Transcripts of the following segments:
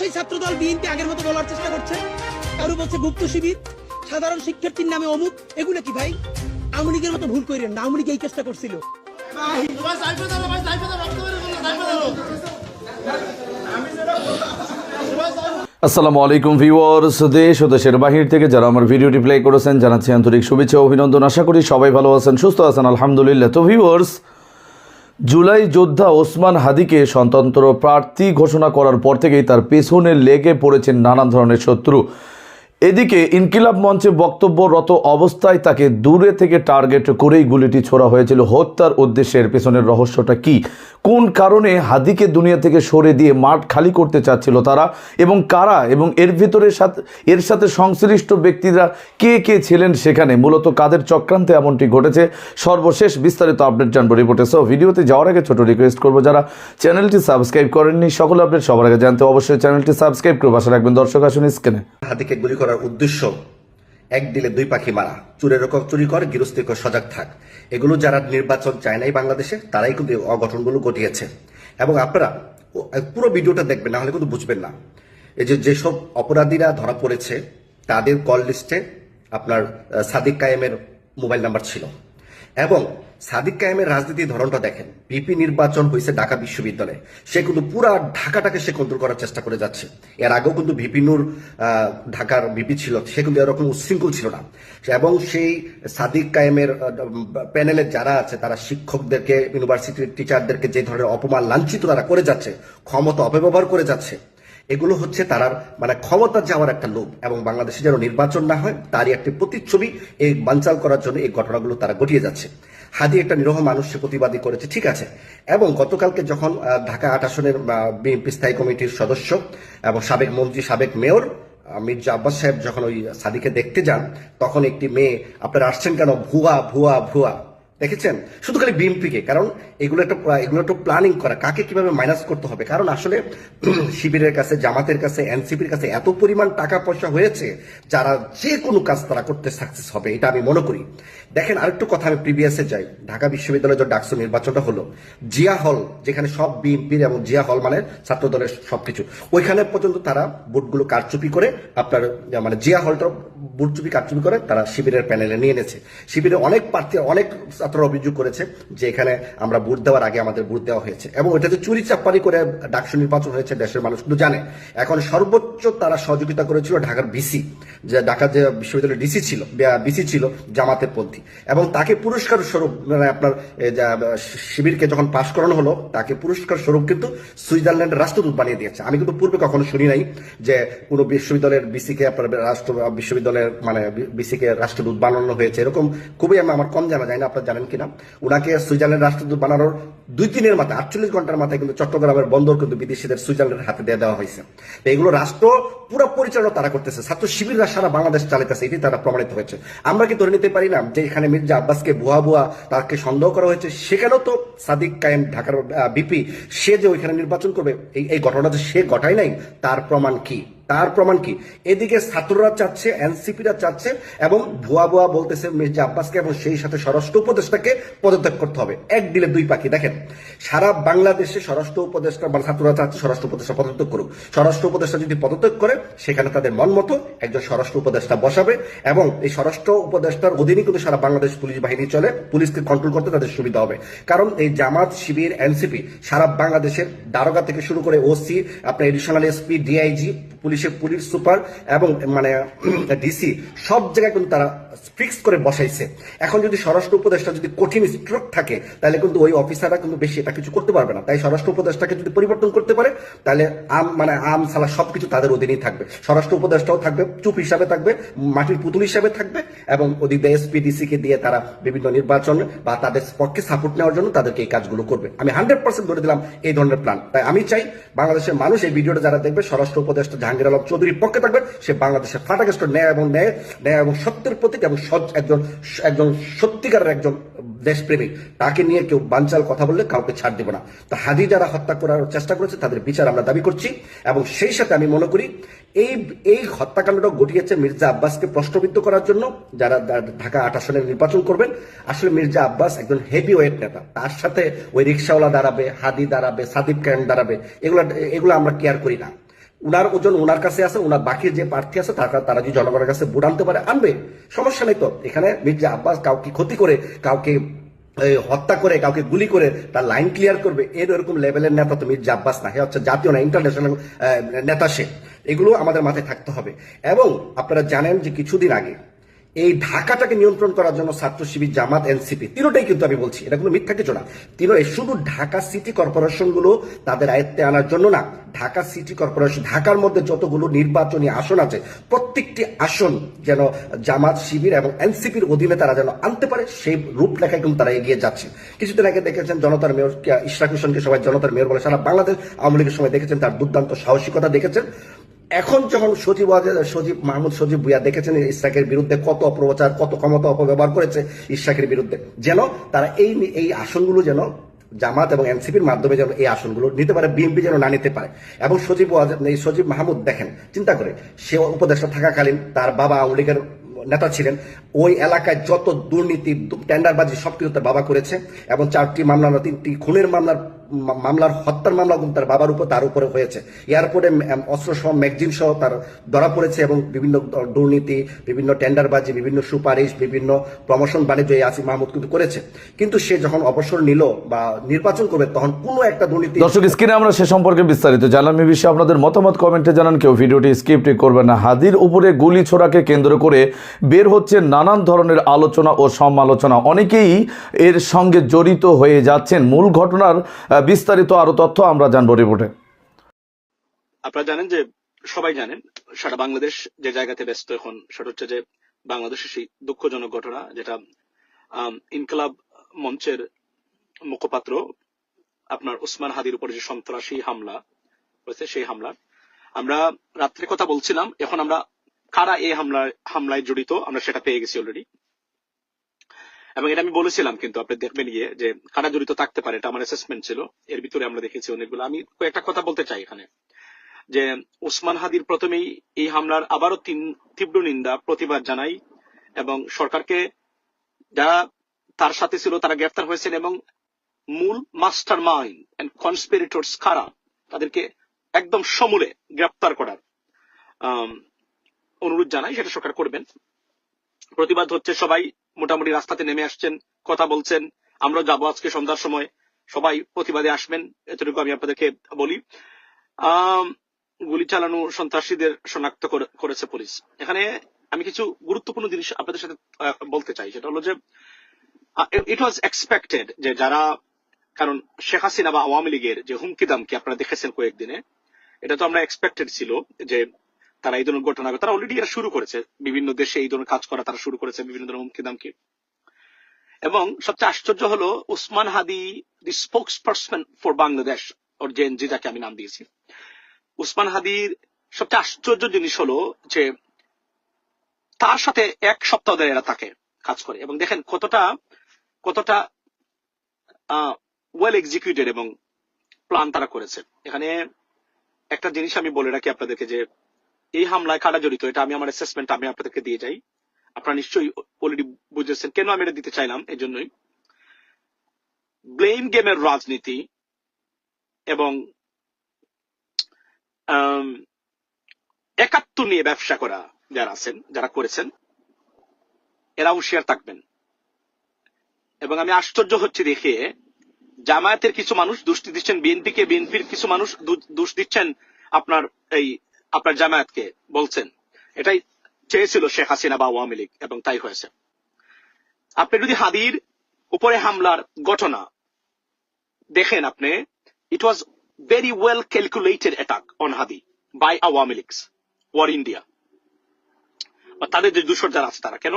সেই ছাত্রদল বিএনপি আগের মতো বলার চেষ্টা করছে। কারও বলছে গুপ্ত শিবির, সাধারণ শিক্ষার্থীর নামে অমুক। এগুলো কি ভাই? আওয়ামী লীগের মতো ভুল করেন আওয়ামী লীগ এই চেষ্টা করছিল। আসসালামু আলাইকুম ভিউয়ার্স, দেশ ও দেশের বাহির থেকে যারা আমার ভিডিওটি প্লে করেছেন, জানাচ্ছি আন্তরিক শুভেচ্ছা অভিনন্দন। আশা করি সবাই ভালো আছেন, সুস্থ আছেন, আলহামদুলিল্লাহ। তো ভিউয়ার্স জুলাই যোদ্ধা ওসমান হাদিকে স্বতন্ত্র প্রার্থী ঘোষণা করার পর থেকেই তার পেছনে লেগে পড়েছেন নানান ধরনের শত্রু। এদিকে ইনকিলাব মঞ্চে বক্তব্যরত অবস্থায় তাকে দূরে থেকে টার্গেট করেই গুলিটি ছোড়া হয়েছিল। হত্যার উদ্দেশ্যের পেছনের রহস্যটা কি? কোন কারণে হাদিকে দুনিয়া থেকে সরে দিয়ে মাঠ খালি করতে চাচ্ছিল তারা? এবং কারা? এবং এর ভিতরে সাথে এর সাথে সংশ্লিষ্ট ব্যক্তিরা কে কে ছিলেন সেখানে? মূলত কাদের চক্রান্তে এমনটি ঘটেছে? সর্বশেষ বিস্তারিত আপডেট জানব রিপোর্টে। সো ভিডিওতে যাওয়ার আগে ছোট রিকোয়েস্ট করব, যারা চ্যানেলটি সাবস্ক্রাইব করেননি, সকল আপডেট সবার আগে জানতে অবশ্যই চ্যানেলটি সাবস্ক্রাইব করে বাসা রাখবেন। দর্শক আসুন স্ক্রিনে হাতিকে গুলি করার উদ্দেশ্য, এক দিলে দুই পাখি মারা। চুরের রকম চুরি কর, গৃহস্থ সজাগ থাক। এগুলো যারা নির্বাচন চায় নাই বাংলাদেশে, তারাই কিন্তু অঘটনগুলো ঘটিয়েছে। এবং আপনারা পুরো ভিডিওটা দেখবেন না হলে কিন্তু বুঝবেন না। এই যে যেসব অপরাধীরা ধরা পড়েছে, তাদের কল লিস্টে আপনার সাদিক কায়েমের মোবাইল নাম্বার ছিল। এবং সাদিক কায়েমের রাজনীতির ধরনটা দেখেন। বিপি নির্বাচন হয়েছে ঢাকা বিশ্ববিদ্যালয়ে। সে কিন্তু পুরা ঢাকাটাকে সে কন্ট্রোল করার চেষ্টা করে যাচ্ছে। এর আগেও কিন্তু ভিপি নূর আহ, ঢাকার বিপি ছিল। সে কিন্তু এরকম উচ্ছৃঙ্খল ছিল না। এবং সেই সাদিক কায়েমের প্যানেলের যারা আছে তারা শিক্ষকদেরকে ইউনিভার্সিটির টিচারদেরকে যে ধরনের অপমান লাঞ্ছিত তারা করে যাচ্ছে ক্ষমতা অপব্যবহার করে যাচ্ছে এগুলো হচ্ছে তারার মানে ক্ষমতা যাওয়ার একটা লোভ। এবং বাংলাদেশে যেন নির্বাচন না হয় তারই একটি প্রতিচ্ছবি এই বানচাল করার জন্য এই ঘটনাগুলো তারা ঘটিয়ে যাচ্ছে। হাদি একটা নিরহ মানুষ সে প্রতিবাদী করেছে, ঠিক আছে? এবং গতকালকে যখন ঢাকা আট আসনের বিএনপি স্থায়ী কমিটির সদস্য এবং সাবেক মন্ত্রী, সাবেক মেয়র মির্জা আব্বাস সাহেব যখন ওই সাদিকে দেখতে যান, তখন একটি মেয়ে, আপনারা আসছেন কেন? ভুয়া ভুয়া ভুয়া। দেখেছেন? শুধু খালি বিএনপিকে কারণ এগুলো একটা, এগুলো একটু প্ল্যানিং করা, কাকে কীভাবে মাইনাস করতে হবে? কারণ আসলে শিবিরের কাছে, জামাতের কাছে, এনসিপির কাছে এত পরিমাণ টাকা পয়সা হয়েছে, যারা যে কোনো কাজ তারা করতে সাকসেস হবে, এটা আমি মনে করি। দেখেন, আরেকটু কথা আমি প্রিভিয়াসে যাই। ঢাকা বিশ্ববিদ্যালয়ে যে ডাকসু নির্বাচনটা হলো, জিয়া হল, যেখানে সব বিএনপির এবং জিয়া হল মানে ছাত্র দলের সবকিছু, ওইখানে পর্যন্ত তারা বুটগুলো কারচুপি করে, আপনার মানে জিয়া হলটা বুটচুপি কারচুপি করে তারা শিবিরের প্যানেলে নিয়ে এনেছে। শিবিরে অনেক প্রার্থী, অনেক ছাত্ররা অভিযোগ করেছে যে এখানে আমরা ভোট দেওয়ার আগে আমাদের ভোট দেওয়া হয়েছে। এবং এটা যে চুরি চাপ্পারি করে ডাকসু নির্বাচন হয়েছে দেশের মানুষ কিন্তু জানে। এখন সর্বোচ্চ তারা সহযোগিতা করেছিল ঢাকার বিসি যে ঢাকা যে বিশ্ববিদ্যালয়ের ডিসি ছিল বিসি ছিল জামাতের পন্থী। এবং তাকে পুরস্কার স্বরূপ মানে আপনার শিবিরকে যখন পাশ করানো হলো, তাকে পুরস্কার স্বরূপ কিন্তু সুইজারল্যান্ডের রাষ্ট্রদূত বানিয়ে দিয়েছে। আমি কিন্তু পূর্বে কখনো শুনি নাই যে কোনো বিশ্ববিদ্যালয়ের বিসিকে আপনার রাষ্ট্র, বিশ্ববিদ্যালয়ের মানে বিসিকে রাষ্ট্রদূত বানানো হয়েছে। এরকম খুবই আমি, আমার কম জানা যায় না, আপনারা জানেন কিনা? ওনাকে সুইজারল্যান্ড রাষ্ট্রদূত বানানোর দুই দিনের মাথায়, আটচল্লিশ ঘণ্টার মাথায় কিন্তু চট্টগ্রামের বন্দর কিন্তু বিদেশিদের সুইজারল্যান্ডের হাতে দিয়ে দেওয়া হয়েছে। এগুলো রাষ্ট্র পুরো পরিচালনা তারা করতেছে। ছাত্র শিবিররা সারা বাংলাদেশ চালাইতেছে, এটি তারা প্রমাণিত হয়েছে। আমরা কি ধরে নিতে পারি না যে এখানে মির্জা আব্বাসকে ভুয়া ভুয়া তাকে সন্দেহ করা হয়েছে? সেখানেও তো সাদিক কায়েম ঢাকার বিপি সে যে ওইখানে নির্বাচন করবে এই ঘটনা যে সে ঘটায় নাই, তার প্রমাণ কি? তার প্রমাণ কি? এদিকে ছাত্ররা চাচ্ছে, এনসিপিরা চাচ্ছে এবং ভুয়া ভুয়া বলতেছে মির্জা আব্বাসকে এবং সেই সাথে স্বরাষ্ট্র উপদেষ্টাকে পদত্যাগ করতে হবে। এক দিলে দুই পাখি। দেখেন, সারা বাংলাদেশে স্বরাষ্ট্র উপদেষ্টা মানে ছাত্ররা চাচ্ছে স্বরাষ্ট্র উপদেষ্টা পদত্যাগ করুক। স্বরাষ্ট্র উপদেষ্টা যদি পদত্যাগ করে, সেখানে তাদের মন মতো একজন স্বরাষ্ট্র উপদেষ্টা বসাবে এবং এই স্বরাষ্ট্র উপদেষ্টার অধীনে কিন্তু সারা বাংলাদেশ পুলিশ বাহিনী চলে, পুলিশকে কন্ট্রোল করতে তাদের সুবিধা হবে। কারণ এই জামাত, শিবির, এনসিপি সারা বাংলাদেশের দারোগা থেকে শুরু করে ওসি, আপনার এডিশনাল এসপি ডিআইজি পুলিশের পুলিশ সুপার এবং মানে ডিসি সব জায়গায় কিন্তু তারা ফিক্স করে বসাইছে। এখন যদি স্বরাষ্ট্র উপদেষ্টা যদি কঠিন স্ট্রোক থাকে, তাহলে কিন্তু ওই অফিসাররা কিন্তু বেশি এটা কিছু করতে পারবে না। তাই স্বরাষ্ট্র উপদেষ্টাকে যদি পরিবর্তন করতে পারে, তাহলে আম মানে আম সালা সবকিছু তাদের অধীনেই থাকবে। স্বরাষ্ট্র উপদেষ্টাও থাকবে, চুপ হিসাবে থাকবে, মাটির পুতুল হিসাবে থাকবে এবং ওদিক দিয়ে এসপি ডিসি কে দিয়ে তারা বিভিন্ন নির্বাচন বা তাদের পক্ষে সাপোর্ট নেওয়ার জন্য তাদেরকে এই কাজগুলো করবে। আমি হান্ড্রেড পার্সেন্ট ধরে দিলাম এই ধরনের প্ল্যান তাই আমি চাই বাংলাদেশের মানুষ এই ভিডিওটা যারা দেখবে, স্বরাষ্ট্র উপদেষ্টা জাহাঙ্গীর আলম চৌধুরীর পক্ষে থাকবে। সে বাংলাদেশের ফাটাকেষ্ট ন্যায় এবং ন্যায় ন্যায় এবং সত্যের প্রতীক এবং একজন একজন সত্যিকারের একজন দেশপ্রেমিক। তাকে নিয়ে কেউ বানচাল কথা বললে কাউকে ছাড় দেব না। তো হাদি যারা হত্যা করার চেষ্টা করেছে, তাদের বিচার আমরা দাবি করছি। এবং সেই সাথে আমি মনে করি এই এই হত্যাকাণ্ডটা ঘটিয়েছে মির্জা আব্বাসকে প্রশ্নবিদ্ধ করার জন্য, যারা ঢাকা আট আসনের নির্বাচন করবেন। আসলে মির্জা আব্বাস একজন হেভি ওয়েট নেতা। তার সাথে ওই রিক্সাওয়ালা দাঁড়াবে, হাদি দাঁড়াবে, সাদিব ক্যান দাঁড়াবে, এগুলো এগুলো আমরা কেয়ার করি না। উনার ওজন উনার কাছে আছে, উনার বাকি যে প্রার্থী আছে, তারা তারা যদি জনগণের কাছে আনতে পারে, আনবে। সমস্যা নেই তো। এখানে মির্জা আব্বাস কাউকে ক্ষতি করে, কাউকে হত্যা করে, কাউকে গুলি করে তার লাইন ক্লিয়ার করবে, এর ওরকম লেভেলের নেতা তো মির্জা আব্বাস না। হচ্ছে জাতীয় না ইন্টারন্যাশনাল নেতা সে। এগুলো আমাদের মাথায় থাকতে হবে। এবং আপনারা জানেন যে কিছুদিন আগে এই ঢাকাটাকে নিয়ন্ত্রণ করার জন্য ছাত্র শিবির, জামাত, এনসিপি, তিনোটাই কিন্তু আমি বলছি। এটা কোনো মিথ্যা কিছু না। তিনো শুধু ঢাকা সিটি কর্পোরেশনগুলো তাদের আয়ত্তে আনার জন্য না। ঢাকা সিটি কর্পোরেশন, ঢাকার মধ্যে যতগুলো নির্বাচনী আসন আছে, প্রত্যেকটি আসন যেন জামাত শিবির এবং এনসিপির অধীনে তারা যেন আনতে পারে, সেই রূপরেখায় কিন্তু তারা এগিয়ে যাচ্ছে। কিছুদিন আগে দেখেছেন জনতার মেয়র ইশরাক হোসেনকে সবাই জনতার মেয়র বলে সারা বাংলাদেশ আওয়ামী লীগের সময় দেখেছেন, তার দুর্দান্ত সাহসিকতা দেখেছেন। এখন যখন সচিব সচিব মাহমুদ সচিব বুয়া দেখেছেন ইশরাকের বিরুদ্ধে কত অপপ্রচার, কত ক্ষমতা অপব্যবহার করেছে ইশরাকের বিরুদ্ধে, যেন তারা এই এই আসনগুলো যেন জামাত এবং এনসিপির মাধ্যমে যেন এই আসনগুলো নিতে পারে, বিএনপি যেন না নিতে পারে। এবং সচিব এই সচিব মাহমুদ দেখেন, চিন্তা করে, সে উপদেষ্টা থাকাকালীন তার বাবা আওয়ামী নেতা ছিলেন, ওই এলাকায় যত দুর্নীতি, টেন্ডারবাজি সবকিছু তার বাবা করেছে এবং চারটি মামলা, তিনটি খুনের মামলার মামলার, হত্যার মামলা কিন্তু তার বাবার উপর, তার উপরে হয়েছে। এয়ারপোর্টে অস্ত্র সহ ম্যাগজিন সহ তার ধরা পড়েছে এবং বিভিন্ন দুর্নীতি, বিভিন্ন টেন্ডারবাজি, বিভিন্ন সুপারিশ, বিভিন্ন প্রমোশন বাণিজ্য এই আসিফ মাহমুদ কিন্তু করেছে। কিন্তু সে যখন অবসর নিল বা নির্বাচন করবে, তখন কোনো একটা দুর্নীতি দর্শক, স্ক্রিনে আমরা সে সম্পর্কে বিস্তারিত জানলাম। এই বিষয়ে আপনাদের মতামত কমেন্টে জানান। কেউ ভিডিওটি স্কিপ করবেন না। হাদির উপরে গুলি ছোড়াকে কেন্দ্র করে বের হচ্ছে নানান ধরনের আলোচনা ও সমালোচনা। অনেকেই এর সঙ্গে জড়িত হয়ে যাচ্ছেন। মূল ঘটনার বিস্তারিত আরও তথ্য আমরা জানব রিপোর্টে। আপনারা জানেন যে, সবাই জানেন, সারা বাংলাদেশ যে জায়গাতে ব্যস্ত এখন, সেটা হচ্ছে যে, বাংলাদেশের সেই দুঃখজনক ঘটনা যেটা ইনকলাব মঞ্চের মুখপাত্র আপনার ওসমান হাদির উপরে যে সন্ত্রাসী হামলা হয়েছে, সেই হামলা। আমরা রাত্রে কথা বলছিলাম, এখন আমরা কারা এই হামলায় হামলায় জড়িত, আমরা সেটা পেয়ে গেছি অলরেডি এবং এটা আমি বলেছিলাম, কিন্তু আপনি দেখবেন গিয়ে যে কারা জড়িত থাকতে পারে, এটা আমার অ্যাসেসমেন্ট ছিল। এর ভিতরে আমরা দেখেছি অনেকগুলো। আমি কয়েকটা কথা বলতে চাই এখানে। যে ওসমান হাদির প্রথমেই এই হামলার আবারও তিন তীব্র নিন্দা, প্রতিবাদ জানাই এবং সরকারকে যারা তার সাথে ছিল তারা গ্রেফতার হয়েছেন এবং মূল মাস্টার মাইন্ড কনস্পিরেটর্স কারা, তাদেরকে একদম সমূলে গ্রেপ্তার করার অনুরোধ জানাই, সেটা সরকার করবেন। প্রতিবাদ হচ্ছে সবাই মোটামুটি রাস্তাতে নেমে আসছেন, কথা বলছেন। আমরা যাব আজকে সন্ধ্যার সময়। সবাই প্রতিবাদে আসবেন, এতটুকু আমি আপনাদেরকে বলি। গুলি চালানো সন্ত্রাসীদের শনাক্ত করেছে পুলিশ। এখানে আমি কিছু গুরুত্বপূর্ণ জিনিস আপনাদের সাথে বলতে চাই। সেটা হলো যে ইট ওয়াজ এক্সপেক্টেড যে যারা, কারণ শেখ হাসিনা বা আওয়ামী লীগের যে হুমকি দামকি আপনারা দেখেছেন কয়েকদিনে, এটা তো আমরা এক্সপেক্টেড ছিল যে তারা এই ধরনের ঘটনা, তারা অলরেডি এটা শুরু করেছে। বিভিন্ন দেশে এই ধরনের কাজ করা তারা শুরু করেছে, বিভিন্ন ধরনের হুমকি দামকি। এবং সবচেয়ে আশ্চর্য হলো, Usman Hadi the spokesperson for Bangladesh or JNG যাকে আমি নাম দিয়েছি। উসমান হাদির সবচেয়ে আশ্চর্য জিনিস হলো যে, তার সাথে এক সপ্তাহ ধরে এরা তাকে কাজ করে। এবং দেখেন কতটা কতটা ওয়েল এক্সিকিউটেড এবং প্ল্যান তারা করেছে। এখানে একটা জিনিস আমি বলে রাখি আপনাদেরকে যে এই হামলায় কারা জড়িত? এটা আমি আমার অ্যাসেসমেন্ট আমি আপনাদেরকে দিয়ে যাই। আপনারা নিশ্চয়ই অলরেডি বুঝেছেন কেন আমি এটা দিতে চাইলাম এই জন্যই ব্লেম গেমের রাজনীতি এবং একাত্তর নিয়ে ব্যবসা করা যারা আছেন, যারা করেছেন এরা হুঁশিয়ার থাকবেন। এবং আমি আশ্চর্য হচ্ছে দেখে জামায়াতের কিছু মানুষ দোষ দিচ্ছেন, বিএনপিকে, বিএনপির কিছু মানুষ দোষ দিচ্ছেন আপনার এই আপনার জামায়াতকে বলছেন। এটাই চেয়েছিল শেখ হাসিনা বা আওয়ামী লীগ, এবং তাই হয়েছে। আপনি যদি হাদির উপরে হামলার ঘটনা দেখেন আপনি it was very well calculated attack on Hadi by Awami League's or India তাদের যে দূষর যারা আছে তারা, কেন?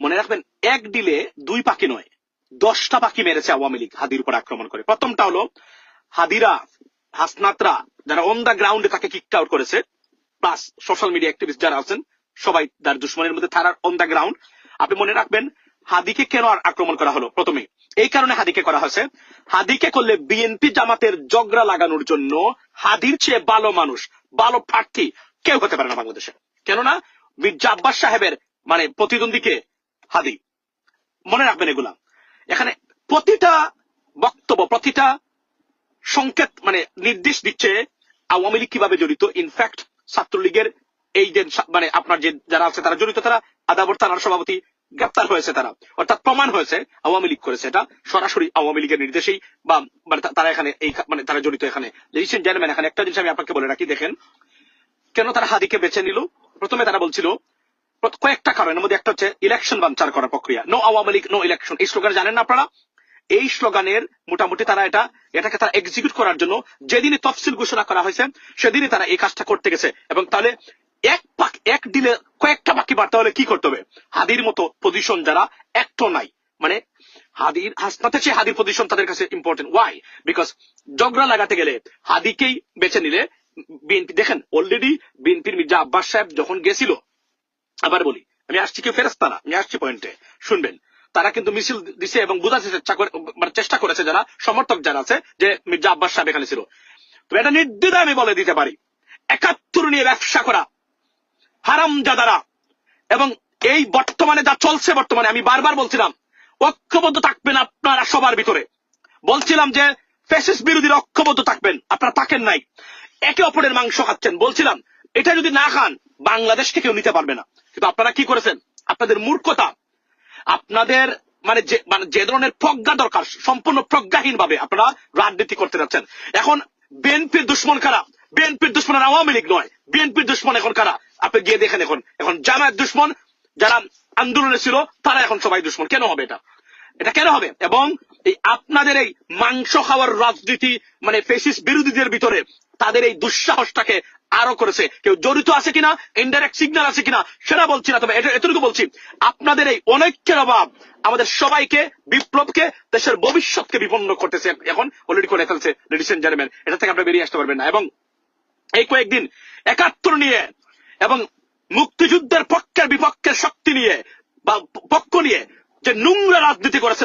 মনে রাখবেন, এক ডিলে দুই পাখি নয়, দশটা পাখি মেরেছে আওয়ামী লীগ হাদির উপর আক্রমণ করে। প্রথমটা হলো হাদিরা, হাসনাতরা, যারা অন দ্য গ্রাউন্ডে তাকে কিকড আউট করেছে প্লাস সোশ্যাল মিডিয়া অ্যাক্টিভিস্ট যারা আছেন, সবাই তার দুশ্মনের মধ্যে তারা অন দা গ্রাউন্ড আপনি মনে রাখবেন, হাদিকে কেন আর আক্রমণ করা হলো প্রথমে এই কারণে হাদিকে করা হয়েছে। হাদিকে করলে বিএনপি জামাতের জগরা লাগানোর জন্য হাদির চেয়ে ভালো মানুষ, ভালো প্রার্থী কেউ হতে পারে না বাংলাদেশে। কেননা মির্জা আব্বাস সাহেবের মানে প্রতিদ্বন্দ্বীকে হাদি। মনে রাখবেন এগুলা। এখানে প্রতিটা বক্তব্য, প্রতিটা সংকেত মানে নির্দেশ দিচ্ছে আওয়ামী লীগ কীভাবে জড়িত। ইনফ্যাক্ট ছাত্রলীগের এই যে মানে আপনার যে যারা আছে তারা জড়িত, তারা আদাবর থানার সভাপতি গ্রেপ্তার হয়েছে তারা। অর্থাৎ প্রমাণ হয়েছে, আওয়ামী লীগ করেছে এটা। সরাসরি আওয়ামী লীগের নির্দেশেই বা মানে তারা এখানে এই মানে তারা জড়িত এখানে। জেন্টলম্যান এখানে একটা জিনিস আমি আপনাকে বলে রাখি, দেখেন। কেন তারা হাদিকে বেছে নিল? প্রথমে তারা বলছিল কয়েকটা কারণের মধ্যে একটা হচ্ছে ইলেকশন বাঞ্চার করার প্রক্রিয়া। No Awami League no election এই স্লোগান জানেন না আপনারা? এই স্লোগানের মোটামুটি তারা এটা, এটাকে তারা এক্সিকিউট করার জন্য যেদিনই তফসিল ঘোষণা করা হয়েছে, সেদিনই তারা এই কাজটা করতে গেছে। এবং তাহলে এক পাক, এক ডিলে কয়েকটা বাকি বাড়তে হলে কি করতে হবে? হাদির মতো পজিশন যারা একটো নাই। মানে হাদির, হাসনাতে চেয়ে হাদির পজিশন তাদের কাছে ইম্পর্টেন্ট ওয়াই বিকজ জগরা লাগাতে গেলে হাদিকেই বেছে নিলে বিএনপি দেখেন অলরেডি বিএনপির মির্জা আব্বাস সাহেব যখন গেছিল, আবার বলি, আমি আসছি কেউ ফেরস্তা না আমি আসছি পয়েন্টে শুনবেন তারা কিন্তু মিছিল দিছে এবং করে মানে চেষ্টা করেছে যারা, সমর্থক যারা আছে, যে মির্জা আব্বাস সাহেব এখানে ছিল। তো এটা নির্দ্বিধায় আমি বলে দিতে পারি, একাত্তর নিয়ে ব্যবসা করা হারাম জাদারা। এবং এই বর্তমানে যা চলছে বর্তমানে, আমি বারবার বলছিলাম, ঐক্যবদ্ধ থাকবেন আপনারা সবার ভিতরে। বলছিলাম যে ফেসিস বিরোধীরা ঐক্যবদ্ধ থাকবেন, আপনারা থাকেন নাই। একে অপরের মাংস খাচ্ছেন। বলছিলাম, এটা যদি না খান, বাংলাদেশকে কেউ নিতে পারবে না। কিন্তু আপনারা কি করেছেন? আপনাদের মূর্খতা আপনাদের মানে যে মানে যে ধরনের প্রজ্ঞা দরকার, সম্পূর্ণ প্রজ্ঞাহীন ভাবে আপনারা রাজনীতি করতে যাচ্ছেন। এখন বিএনপির দুশ্মন কারা? বিএনপির দুশ্মন আর আওয়ামী লীগ নয়। বিএনপির দুশ্মন এখন কারা? আপনি গিয়ে দেখেন এখন। এখন জামায়াত দুশ্মন, যারা আন্দোলনে ছিল, তারা এখন সবাই দুশ্মন। কেন হবে এটা? এটা কেন হবে? এবং এই আপনাদের এই মাংস খাওয়ার রাজনীতি মানে ফেসিস বিরোধীদের ভিতরে তাদের এই দুঃসাহসটাকে আরও করেছে। কেউ জড়িত আছে কিনা ইনডাইরেক্ট সিগন্যাল আছে কিনা, সেটা বলছি না। তবে এটা- এতটুকু বলছি, আপনাদের এই অনৈক্যের অভাব আমাদের সবাইকে, বিপ্লবকে, দেশের ভবিষ্যৎকে বিপন্ন করতেছে। এখন অলরেডি করে ফেলছে লেডিস এন্ড জেন্টলম্যান এটা থেকে আপনি বেরিয়ে আসতে পারবেন না। এবং এই কয়েকদিন একাত্তর নিয়ে এবং মুক্তিযুদ্ধের পক্ষের বিপক্ষের শক্তি নিয়ে বা পক্ষ নিয়ে যে নোংরা রাজনীতি করেছে